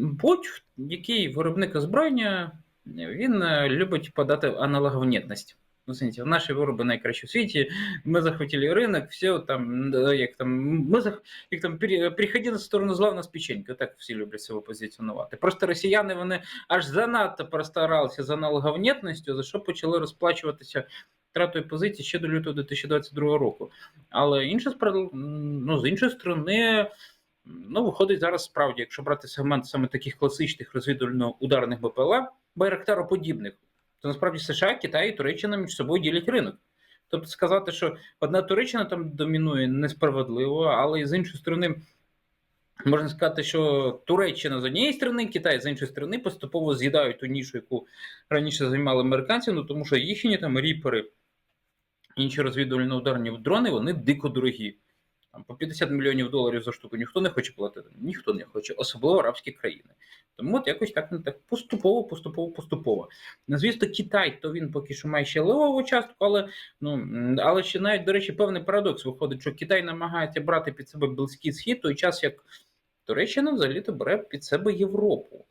будь-який виробник озброєння він е, любить подати аналоговнітність. Ну, знаєте, наші вироби найкращі в світі, ми захватили ринок, все там, е, як там, ми зах... як там, переходи на сторону зла, у нас печенька, так всі люблять себе позиціонувати. Просто росіяни, вони аж занадто простаралися з аналоговнітністю, за що почали розплачуватися втратою позиції ще до лютого 2022 року. Але інша ну, з іншої сторони, ну, виходить зараз справді, якщо брати сегмент саме таких класичних розвідувально-ударних БПЛА, байрактароподібних, то насправді США, Китай і Туреччина між собою ділять ринок. Тобто сказати, що одна Туреччина там домінує несправедливо, але з іншої сторони, можна сказати, що Туреччина з однієї сторони, Китай з іншої сторони поступово з'їдають ту нішу, яку раніше займали американці, ну тому що їхні там ріпери, інші розвідувально-ударні дрони, вони дико дорогі. Там по 50 мільйонів доларів за штуку ніхто не хоче платити, ніхто не хоче, особливо арабські країни. Тому от якось так не так поступово, поступово, поступово. Ну, звісно, Китай, то він поки що має ще левову частку, але ну але ще навіть, до речі, певний парадокс виходить, що Китай намагається брати під себе Близький Схід, той час як Туреччина взагалі-то бере під себе Європу.